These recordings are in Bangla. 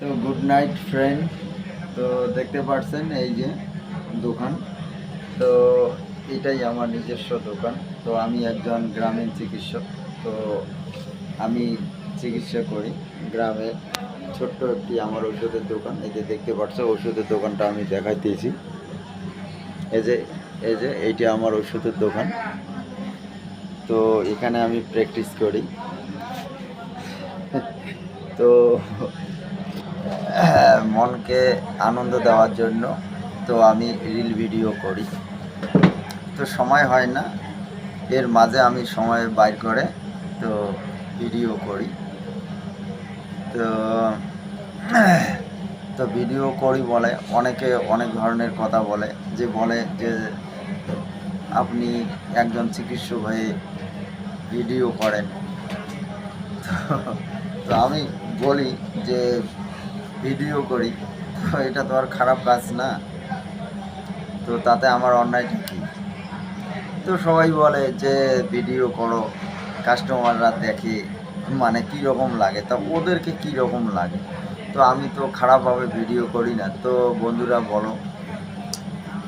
তো গুড নাইট ফ্রেন্ড তো দেখতে পাচ্ছেন এই যে দোকান। তো এটাই আমার নিজস্ব দোকান। তো আমি একজন গ্রামীণ চিকিৎসক। তো আমি চিকিৎসা করি গ্রামে। ছোট্ট একটি আমার ওষুধের দোকান। এই যে দেখতে পাচ্ছ ওষুধের দোকানটা আমি দেখাইতেছি। এই যে এই যে, এইটি আমার ওষুধের দোকান। তো এখানে আমি প্র্যাকটিস করি। তো মনকে আনন্দ দেওয়ার জন্য তো আমি রিল ভিডিও করি। তো সময় হয় না, এর মাঝে আমি সময় বাইর করে তো ভিডিও করি। তো তো ভিডিও করি বলে, অনেকে অনেক ধরনের কথা বলে, যে বলে যে আপনি একজন চিকিৎসক হয়ে ভিডিও করেন। তো- আমি বলি যে ভিডিও করি। এটা তো আর খারাপ কাজ না। তো তাতে আমার অন্যায়টা কী? তো সবাই বলে যে, ভিডিও করো, কাস্টমাররা দেখে মানে কী রকম লাগে? তা ওদেরকে কী রকম লাগে? তো আমি তো খারাপভাবে ভিডিও করি না। তো বন্ধুরা বলো।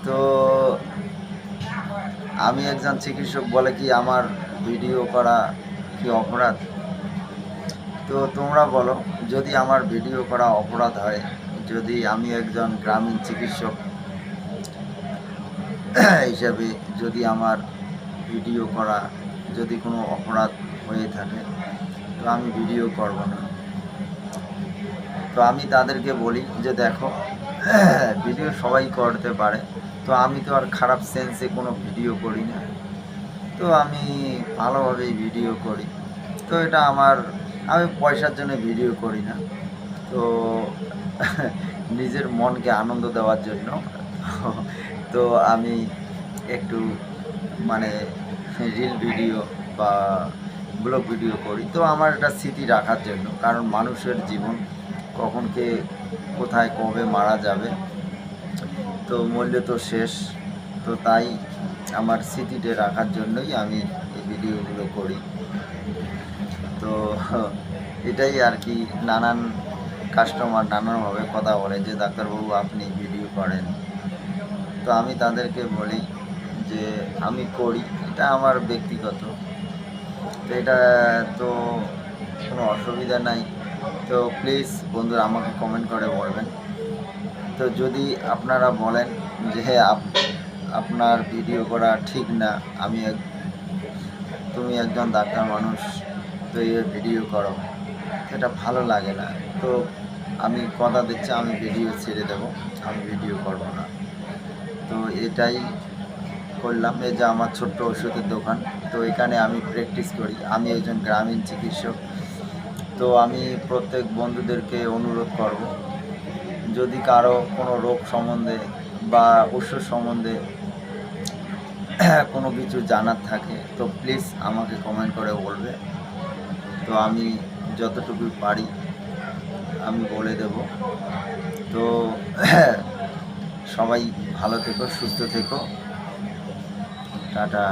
তো আমি একজন চিকিৎসক বলে কি আমার ভিডিও করা কি অপরাধ? তো তোমরা বলো, যদি আমার ভিডিও করা অপরাধ হয়, যদি আমি একজন গ্রামীণ চিকিৎসক হিসাবে যদি আমার ভিডিও করা, যদি কোনো অপরাধ হয়ে থাকে, তো আমি ভিডিও করব না। তো আমি তাদেরকে বলি যে দেখো, ভিডিও সবাই করতে পারে, তো আমি তো আর খারাপ সেন্সে কোনো ভিডিও করি না। তো আমি ভালোভাবেই ভিডিও করি। তো এটা আমার আমি পয়সার জন্য ভিডিও করি না। তো নিজের মনকে আনন্দ দেওয়ার জন্য। তো আমি একটু মানে রিল ভিডিও বা ব্লগ ভিডিও করি। তো আমার একটা স্মৃতি রাখার জন্য। কারণ মানুষের জীবন কখন কে কোথায় কবে মারা যাবে। তো মূল্য তো শেষ। তো তাই আমার স্মৃতিটা রাখার জন্যই আমি এই ভিডিওগুলো করি। তো এটাই আর কি নানান কাস্টমার নানানভাবে কথা বলে যে ডাক্তারবাবু আপনি ভিডিও করেন। তো আমি তাদেরকে বলি যে আমি করি। এটা আমার ব্যক্তিগত। তো এটা তো কোনো অসুবিধা নাই। তো প্লিজ বন্ধুরা আমাকে কমেন্ট করে বলবেন। তো যদি আপনারা বলেন যে হ্যাঁ, আপনার ভিডিও করা ঠিক না, আমি এক, তুমি একজন ডাক্তার মানুষ, তো এ ভিডিও করো। এটা ভালো লাগে না। তো আমি কথা দিচ্ছি, আমি ভিডিও ছেড়ে দেবো, আমি ভিডিও করব না। তো এটাই করলাম, এই যে আমার ছোট্ট ওষুধের দোকান, তো এখানে আমি প্র্যাকটিস করি। আমি একজন গ্রামীণ চিকিৎসক, তো আমি প্রত্যেক বন্ধুদেরকে অনুরোধ করব, যদি কারও কোনো রোগ সম্বন্ধে বা ওষুধ সম্বন্ধে কোনো কিছু জানার থাকে, তো প্লিজ আমাকে কমেন্ট করে বলবে। তো আমি যতটুকু পারি, আমি বলে দেব। তো সবাই ভালো থেকো, সুস্থ থেকো। টাটা।